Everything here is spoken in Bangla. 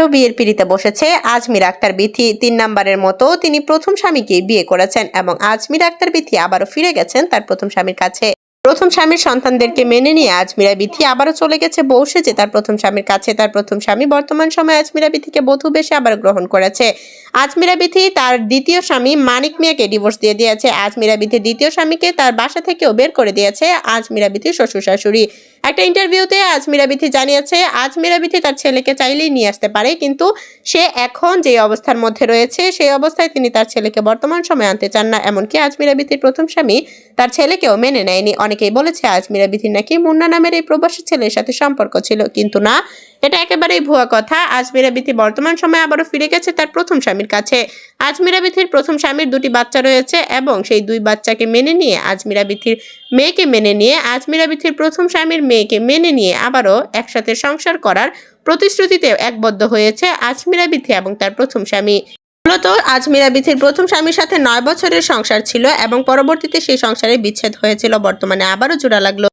আবারও বিয়ের পিড়িতে বসেছে আজমির আক্তার বিথি। তিন নাম্বারের মতো তিনি প্রথম স্বামীকে বিয়ে করেছেন এবং আজমির আক্তার বিথি আবারও ফিরে গেছেন তার প্রথম স্বামীর কাছে। প্রথম স্বামীর সন্তানদেরকে মেনে নিয়ে আজমিরা বিথি আবারও চলে গেছে বসে যে তার প্রথম স্বামীর কাছে। তার প্রথম স্বামী বর্তমান সময়ে আজমিরা বিথিকে বধূ বেশে আবার গ্রহণ করেছে। আজমিরা বিথি তার দ্বিতীয় স্বামী মানিক মিয়াকে ডিভোর্স দিয়ে দিয়েছে। আজমিরা বিথির দ্বিতীয় স্বামীকে তার বাসা থেকেও বের করে দিয়েছে আজমিরা বিথির শ্বশুর শাশুড়ি একটা ইন্টারভিউতে আজমিরা বিথি জানিয়েছে আজমিরা বিথি তার ছেলেকে চাইলেই নিয়ে আসতে পারে, কিন্তু সে এখন যে অবস্থার মধ্যে রয়েছে, সেই অবস্থায় তিনি তার ছেলেকে বর্তমান সময়ে আনতে চান না, এমনকি আজমিরা বিথির প্রথম স্বামী তার ছেলেকেও মেনে নেয়নি। অনেকেই বলেছে আজমিরা বিথির নাকি মুন্না নামের এই প্রবাসী ছেলের সাথে সম্পর্ক ছিল, কিন্তু না এটা একেবারেই ভুয়া কথা। আজমিরা বিথি বর্তমান সময়ে আবারও ফিরে গেছে তার প্রথম স্বামীর কাছে। আজমিরা বিথির প্রথম স্বামীর দুটি বাচ্চা রয়েছে এবং সেই দুই বাচ্চাকে মেনে নিয়ে আজমিরা বিথির মেয়েকে মেনে নিয়ে আজমিরা বিথির প্রথম স্বামীর মেয়েকে মেনে নিয়ে আবারও একসাথে সংসার করার প্রতিশ্রুতিতে একবদ্ধ হয়েছে আজমিরা বিথি এবং তার প্রথম স্বামী। মূলত আজমিরা বিথির প্রথম স্বামীর সাথে নয় বছরের সংসার ছিল এবং পরবর্তীতে সেই সংসারে বিচ্ছেদ হয়েছিল। বর্তমানে আবারও জোড়া লাগল।